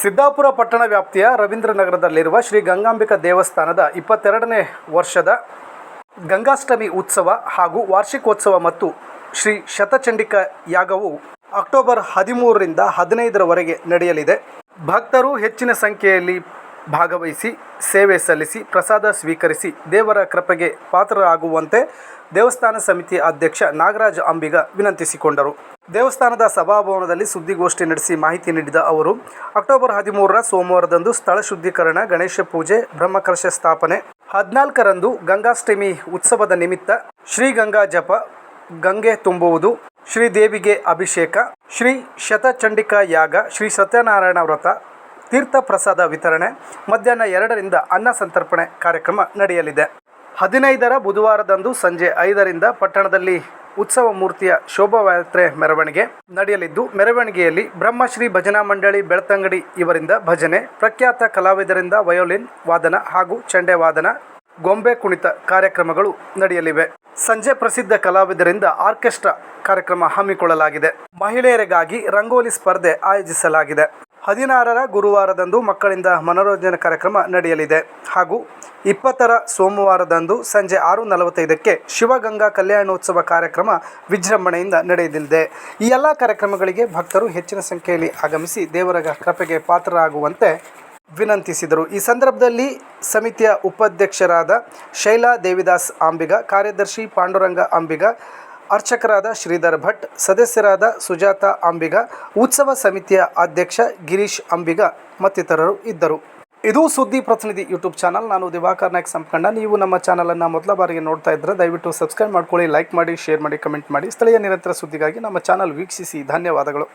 ಸಿದ್ದಾಪುರ ಪಟ್ಟಣ ವ್ಯಾಪ್ತಿಯ ರವೀಂದ್ರ ನಗರದಲ್ಲಿರುವ ಶ್ರೀ ಗಂಗಾಂಬಿಕಾ ದೇವಸ್ಥಾನದ ಇಪ್ಪತ್ತೆರಡನೇ ವರ್ಷದ ಗಂಗಾಷ್ಟಮಿ ಉತ್ಸವ ಹಾಗೂ ವಾರ್ಷಿಕೋತ್ಸವ ಮತ್ತು ಶ್ರೀ ಶತಚಂಡಿಕ ಯಾಗವು ಅಕ್ಟೋಬರ್ ಹದಿಮೂರರಿಂದ ಹದಿನೈದರವರೆಗೆ ನಡೆಯಲಿದೆ. ಭಕ್ತರು ಹೆಚ್ಚಿನ ಸಂಖ್ಯೆಯಲ್ಲಿ ಭಾಗವಹಿಸಿ, ಸೇವೆ ಸಲ್ಲಿಸಿ, ಪ್ರಸಾದ ಸ್ವೀಕರಿಸಿ, ದೇವರ ಕೃಪೆಗೆ ಪಾತ್ರರಾಗುವಂತೆ ದೇವಸ್ಥಾನ ಸಮಿತಿ ಅಧ್ಯಕ್ಷ ನಾಗರಾಜ್ ಅಂಬಿಗ ವಿನಂತಿಸಿಕೊಂಡರು. ದೇವಸ್ಥಾನದ ಸಭಾಭವನದಲ್ಲಿ ಸುದ್ದಿಗೋಷ್ಠಿ ನಡೆಸಿ ಮಾಹಿತಿ ನೀಡಿದ ಅವರು, ಅಕ್ಟೋಬರ್ ಹದಿಮೂರರ ಸೋಮವಾರದಂದು ಸ್ಥಳ ಶುದ್ಧೀಕರಣ, ಗಣೇಶ ಪೂಜೆ ಬ್ರಹ್ಮಕಲಶ ಸ್ಥಾಪನೆ. ಹದಿನಾಲ್ಕರಂದು ಗಂಗಾಷ್ಟಮಿ ಉತ್ಸವದ ನಿಮಿತ್ತ ಶ್ರೀ ಗಂಗಾ ಜಪ, ಗಂಗೆ ತುಂಬುವುದು ಶ್ರೀದೇವಿಗೆ ಅಭಿಷೇಕ, ಶ್ರೀ ಶತಚಂಡಿಕಾ ಯಾಗ ಶ್ರೀ ಸತ್ಯನಾರಾಯಣ ವ್ರತ ತೀರ್ಥ ಪ್ರಸಾದ ವಿತರಣೆ, ಮಧ್ಯಾಹ್ನ ಎರಡರಿಂದ ಅನ್ನ ಸಂತರ್ಪಣೆ ಕಾರ್ಯಕ್ರಮ ನಡೆಯಲಿದೆ. ಹದಿನೈದರ ಬುಧವಾರದಂದು ಸಂಜೆ ಐದರಿಂದ ಪಟ್ಟಣದಲ್ಲಿ ಉತ್ಸವ ಮೂರ್ತಿಯ ಶೋಭಾಯಾತ್ರೆ ಮೆರವಣಿಗೆ ನಡೆಯಲಿದ್ದು, ಮೆರವಣಿಗೆಯಲ್ಲಿ ಬ್ರಹ್ಮಶ್ರೀ ಭಜನಾ ಮಂಡಳಿ, ಬೆಳ್ತಂಗಡಿ ಇವರಿಂದ ಭಜನೆ, ಪ್ರಖ್ಯಾತ ಕಲಾವಿದರಿಂದ ವಯೋಲಿನ್ ವಾದನ ಹಾಗೂ ಚಂಡೆ ವಾದನ, ಗೊಂಬೆ ಕುಣಿತ ಕಾರ್ಯಕ್ರಮಗಳು ನಡೆಯಲಿವೆ. ಸಂಜೆ ಪ್ರಸಿದ್ಧ ಕಲಾವಿದರಿಂದ ಆರ್ಕೆಸ್ಟ್ರಾ ಕಾರ್ಯಕ್ರಮ ಹಮ್ಮಿಕೊಳ್ಳಲಾಗಿದೆ. ಮಹಿಳೆಯರಿಗಾಗಿ ರಂಗೋಲಿ ಸ್ಪರ್ಧೆ ಆಯೋಜಿಸಲಾಗಿದೆ. ಹದಿನಾರರ ಗುರುವಾರದಂದು ಮಕ್ಕಳಿಂದ ಮನೋರಂಜನೆ ಕಾರ್ಯಕ್ರಮ ನಡೆಯಲಿದೆ. ಹಾಗೂ ಇಪ್ಪತ್ತರ ಸೋಮವಾರದಂದು ಸಂಜೆ ಆರು ನಲವತ್ತೈದಕ್ಕೆ ಶಿವಗಂಗಾ ಕಲ್ಯಾಣೋತ್ಸವ ಕಾರ್ಯಕ್ರಮ ವಿಜೃಂಭಣೆಯಿಂದ ನಡೆಯಲಿದೆ. ಈ ಎಲ್ಲ ಕಾರ್ಯಕ್ರಮಗಳಿಗೆ ಭಕ್ತರು ಹೆಚ್ಚಿನ ಸಂಖ್ಯೆಯಲ್ಲಿ ಆಗಮಿಸಿ ದೇವರ ಕೃಪೆಗೆ ಪಾತ್ರರಾಗುವಂತೆ ವಿನಂತಿಸಿದರು. ಈ ಸಂದರ್ಭದಲ್ಲಿ ಸಮಿತಿಯ ಉಪಾಧ್ಯಕ್ಷರಾದ ಶೈಲಾ ದೇವಿದಾಸ್ ಅಂಬಿಗ, ಕಾರ್ಯದರ್ಶಿ ಪಾಂಡುರಂಗ ಅಂಬಿಗ, ಅರ್ಚಕರಾದ ಶ್ರೀಧರ್ ಭಟ್, ಸದಸ್ಯರಾದ ಸುಜಾತ ಅಂಬಿಗ, ಉತ್ಸವ ಸಮಿತಿಯ ಅಧ್ಯಕ್ಷ ಗಿರೀಶ್ ಅಂಬಿಗ ಮತ್ತಿತರರು ಇದ್ದರು. ಇದು ಸುದ್ದಿ ಪ್ರತಿನಿಧಿ ಯೂಟ್ಯೂಬ್ ಚಾನಲ್. ನಾನು ದಿವಾಕರ್ ನಾಯಕ್ ಸಂಪಕಂಡ. ನೀವು ನಮ್ಮ ಚಾನಲನ್ನು ಮೊದಲ ಬಾರಿಗೆ ನೋಡ್ತಾ ಇದ್ದರೆ ದಯವಿಟ್ಟು ಸಬ್ಸ್ಕ್ರೈಬ್ ಮಾಡ್ಕೊಳ್ಳಿ, ಲೈಕ್ ಮಾಡಿ, ಶೇರ್ ಮಾಡಿ, ಕಮೆಂಟ್ ಮಾಡಿ. ಸ್ಥಳೀಯ ನಿರಂತರ ಸುದ್ದಿಗಾಗಿ ನಮ್ಮ ಚಾನಲ್ ವೀಕ್ಷಿಸಿ. ಧನ್ಯವಾದಗಳು.